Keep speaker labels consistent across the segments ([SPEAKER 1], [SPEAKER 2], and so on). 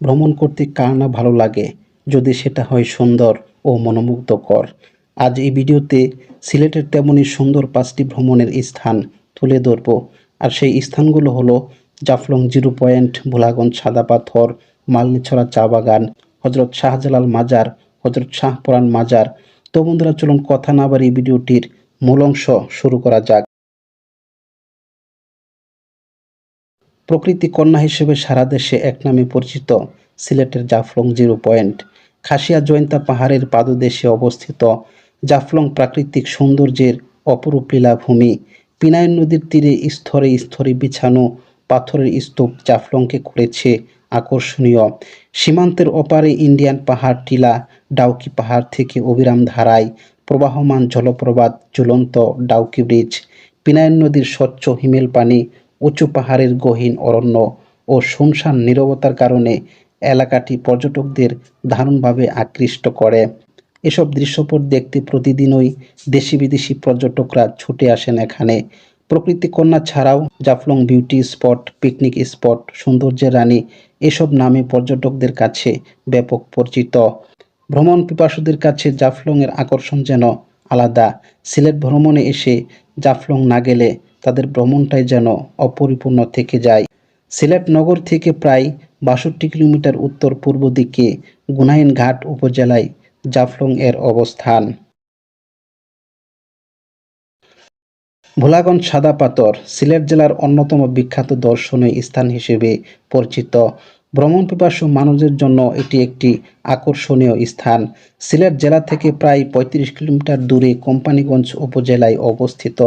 [SPEAKER 1] ভ্রমণ করতে কার না ভালো লাগে যদি সেটা হয় সুন্দর ও মনোমুগ্ধকর। আজ এই ভিডিওতে সিলেটের তেমনই সুন্দর পাঁচটি ভ্রমণের স্থান তুলে ধরব। আর সেই স্থানগুলো হলো জাফলং জিরো পয়েন্ট, ভোলাগঞ্জ সাদা পাথর, মালনিছড়া চা বাগান, হজরত শাহজালাল মাজার, হজরত শাহপরান মাজার। তো বন্ধুরা, চলুন কথা না বাড়ি ভিডিওটির মূল অংশ শুরু করা যাক। প্রকৃতি কন্যা হিসেবে সারা দেশে এক নামে পরিচিত সিলেটের জাফলং জিরো পয়েন্ট। খাসিয়া জয়ন্তা পাহাড়ের পাদদেশে অবস্থিত জাফলং প্রাকৃতিক সৌন্দর্যের অপরূপ লীলাভূমি। পিনায়ন নদীর তীরে স্তরে স্তরে বিছানো পাথরের স্তূপ জাফলংকে করেছে আকর্ষণীয়। সীমান্তের ওপারে ইন্ডিয়ান পাহাড় টিলা, ডাউকি পাহাড় থেকে অবিরাম ধারায় প্রবাহমান জলপ্রপাত ঝুলন্ত ডাউকি ব্রিজ। পিনায়ন নদীর স্বচ্ছ হিমেল পানি উঁচু পাহাড়ের গহীন অরণ্য ও শুনশান নীরবতার কারণে এলাকাটি পর্যটকদের দারুণভাবে আকৃষ্ট করে। এসব দৃশ্যপট দেখতে প্রতিদিনই দেশি বিদেশি পর্যটকরা ছুটে আসেন এখানে। প্রকৃতি কন্যা ছাড়াও Jaflong beauty spot, picnic spot, সৌন্দর্যের রানী এসব নামে পর্যটকদের কাছে ব্যাপক পরিচিত। ভ্রমণ পিপাসুদের কাছে জাফলংয়ের আকর্ষণ যেন আলাদা। সিলেট ভ্রমণে এসে জাফলং না গেলে তাদের ভ্রমণটাই যেন অপরিপূর্ণ থেকে যায়। সিলেট নগর থেকে প্রায় বাষট্টি কিলোমিটার উত্তর পূর্ব দিকে গুনাইন ঘাট উপজেলায় জাফলং এর অবস্থান। ভোলাগঞ্জ সাদা পাথর সিলেট জেলার অন্যতম বিখ্যাত দর্শনীয় স্থান হিসেবে পরিচিত। ভ্রমণ পিপাসু মানুষের জন্য এটি একটি আকর্ষণীয় স্থান। সিলেট জেলা থেকে প্রায় পঁয়ত্রিশ কিলোমিটার দূরে কোম্পানিগঞ্জ উপজেলায় অবস্থিত।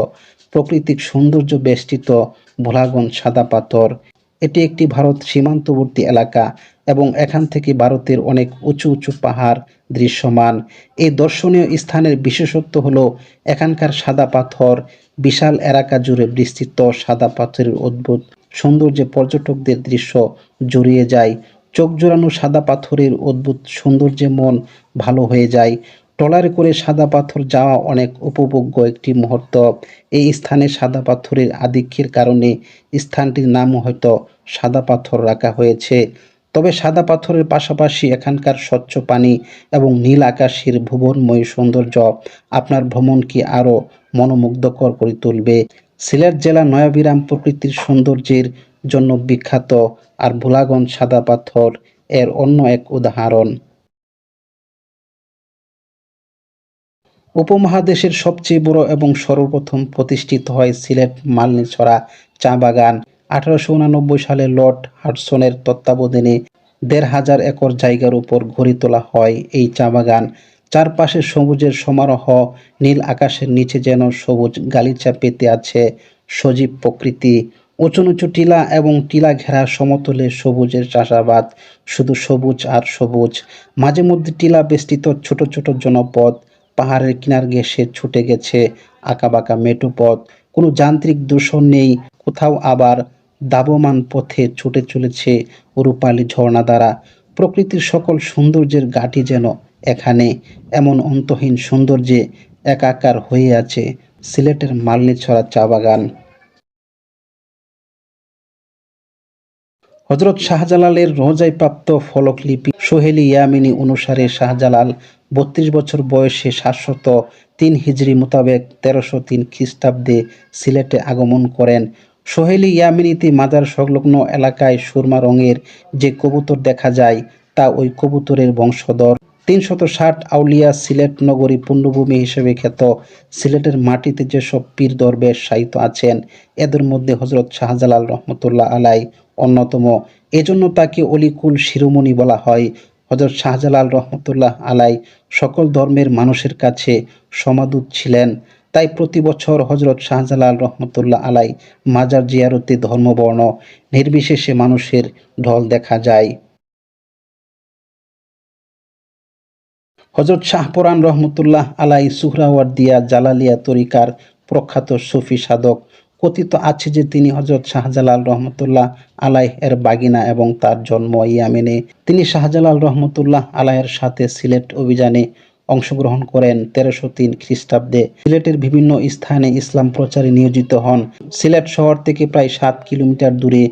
[SPEAKER 1] প্রাকৃতিক সৌন্দর্য বেষ্টিত ভোলাগঞ্জ সাদা পাথর। এটি একটি ভারত সীমান্তবর্তী এলাকা এবং এখান থেকে ভারতের অনেক উঁচু উঁচু পাহাড় দৃশ্যমান। এই দর্শনীয় স্থানের বিশেষত্ব হল এখানকার সাদা পাথর, বিশাল এলাকা জুড়ে বিস্তৃত সাদা পাথরের অদ্ভুত সৌন্দর্যে পর্যটকদের দৃশ্য জড়িয়ে যায়। চোখ জোড়ানো সাদা পাথরের অদ্ভুত সৌন্দর্যে মন ভালো হয়ে যায়। ট্রলারে করে সাদা পাথর যাওয়া অনেক উপভোগ্য একটি মুহূর্ত। এই স্থানে সাদা পাথরের আধিক্যের কারণে স্থানটির নাম হয়তো সাদা পাথর রাখা হয়েছে। তবে সাদা পাথরের পাশাপাশি এখানকার স্বচ্ছ পানি এবং নীল আকাশের ভুবনময় সৌন্দর্য আপনার ভ্রমণকে আরও মনোমুগ্ধকর করে তুলবে। সিলেট জেলা নয়াবিরাম প্রকৃতির সৌন্দর্যের জন্য বিখ্যাত আর ভোলাগঞ্জ সাদা পাথর এর অন্য এক উদাহরণ। উপমহাদেশের সবচেয়ে বড় এবং সর্বপ্রথম প্রতিষ্ঠিত হয় সিলেট মালনীছড়া চা বাগান। আঠারোশো উনানব্বই সালে লর্ড হাডসনের তত্ত্বাবধানে দেড় হাজার একর জায়গার উপর গড়ে তোলা হয় এই চা বাগান। চারপাশে সবুজের সমারোহ, নীল আকাশের নিচে যেন সবুজ গালিচা পেতে আছে সজীব প্রকৃতি। উঁচু নিচু টিলা এবং টিলা ঘেরা সমতলে সবুজের চাষাবাদ, শুধু সবুজ আর সবুজ। মাঝে মধ্যে টিলা বেষ্টিত ছোট ছোট জনপদ পাহাড়ের কিনার ঘেসে ছুটে গেছে আঁকাবাঁকা মেটু পথ। কোনো যান্ত্রিক দূষণ নেই, কোথাও আবার দাবমান পথে ছুটে চলেছে রূপালী ঝর্ণা দ্বারা। প্রকৃতির সকল সৌন্দর্যের গাটি যেন এখানে, এমন অন্তহীন সৌন্দর্যে একাকার হয়ে আছে সিলেটের মালনীছড়া চা বাগান। হজরত শাহজালালের রোজায় প্রাপ্ত ফলকলিপি সোহেলি ইয়ামিনী অনুসারে শাহজালাল বত্রিশ বছর বয়সে শাশ্বত তিন হিজড়ি মোতাবেক তেরোশো তিন খ্রিস্টাব্দে সিলেটে আগমন করেন। সোহেলি ইয়ামিনীতে মাজার সংলগ্ন এলাকায় সুরমা রঙের যে কবুতর দেখা যায়, তা ওই কবুতরের বংশধর। তিনশত ষাট আউলিয়া সিলেট নগরী পুণ্যভূমি হিসেবে খ্যাত। সিলেটের মাটিতে যেসব পীর দরবেশ সাহিত্য আছেন, এদের মধ্যে হজরত শাহজালাল রহমতুল্লাহ আলাই অন্যতম। এজন্য তাকে অলিকুল শিরোমণি বলা হয়। হজরত শাহজালাল রহমতুল্লাহ আলাই সকল ধর্মের মানুষের কাছে সমাদূত ছিলেন। তাই প্রতি বছর হজরত শাহজালাল রহমতুল্লাহ আলাই মাজার জিয়ারতে ধর্মবর্ণ, নির্বিশেষে মানুষের ঢল দেখা যায়। হজরত শাহপুরান রহমতুল্লাহ আলাই সুহরাওয়ার্দিয়া জালালিয়া তরিকার প্রখ্যাত সুফি সাধক, কথিত আছে যে তিনি হজরত শাহজালাল রহমতুল্লাহ আলাই এর বাগিনা এবং তার জন্ম ইয়ামেনে। তিনি শাহজালাল রহমতুল্লাহ আলাইয়ের সাথে সিলেট অভিযানে অংশগ্রহণ করেন তেরোশো তিন খ্রিস্টাব্দে। সিলেটের বিভিন্ন স্থানে ইসলাম প্রচারে নিয়োজিত হন। সিলেট শহর থেকে প্রায় সাত কিলোমিটার দূরে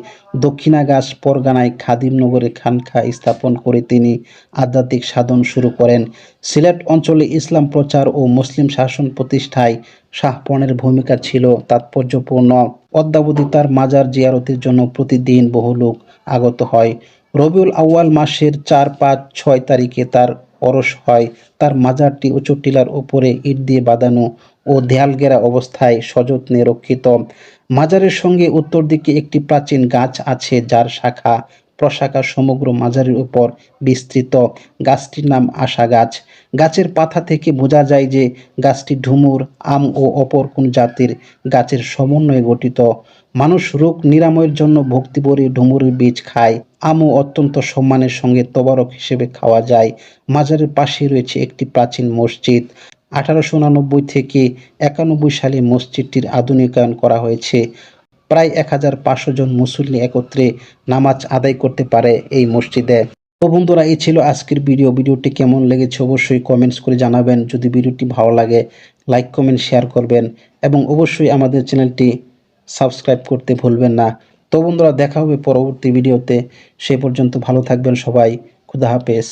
[SPEAKER 1] দক্ষিণাগাছ পরগানায় খাদিমনগরে খানখা স্থাপন করে তিনি আধ্যাত্মিক সাধন শুরু করেন। সিলেট অঞ্চলে ইসলাম প্রচার ও মুসলিম শাসন প্রতিষ্ঠায় শাহপনের ভূমিকা ছিল তাৎপর্যপূর্ণ। অদ্যাবধি তার মাজার জিয়ারতের জন্য প্রতিদিন বহু লোক আগত হয়। রবিউল আউয়াল মাসের চার পাঁচ ছয় তারিখে তার অরস হয়। তার মাজারটি উঁচু টিলার উপরে ইট দিয়ে বাঁধানো ও দেয়াল ঘেরা অবস্থায় সযত্নে রক্ষিত। মাজারের সঙ্গে উত্তর দিকে একটি প্রাচীন গাছ আছে যার শাখা প্রশাখা সমগ্র মাজারের উপর বিস্তৃত। গাছটির নাম আশা গাছ। গাছের পাতা থেকে বোঝা যায় যে গাছটি ঢুমুর আম ও অপর কোন জাতির গাছের সমন্বয়ে গঠিত। মানুষ রোগ নিরাময়ের জন্য ভক্তিবরী ডুমুরের বীজ খায়। আমও অত্যন্ত সম্মানের সঙ্গে তবারক হিসেবে খাওয়া যায়। মাজারের পাশে রয়েছে একটি প্রাচীন মসজিদ। আঠারোশো উনানব্বই থেকে একানব্বই সালে মসজিদটির আধুনিকায়ন করা হয়েছে। প্রায় এক হাজার পাঁচশো জন মুসল্লি একত্রে নামাজ আদায় করতে পারে এই মসজিদে। তো বন্ধুরা, এই ছিল আজকের ভিডিও। ভিডিওটি কেমন লেগেছে অবশ্যই কমেন্টস করে জানাবেন। যদি ভিডিওটি ভালো লাগে, লাইক, কমেন্ট, শেয়ার করবেন এবং অবশ্যই আমাদের চ্যানেলটি সাবস্ক্রাইব করতে ভুলবেন না। তো বন্ধুরা দেখা হবে পরবর্তী ভিডিওতে। সে পর্যন্ত ভালো থাকবেন সবাই। খুদা হাফেজ।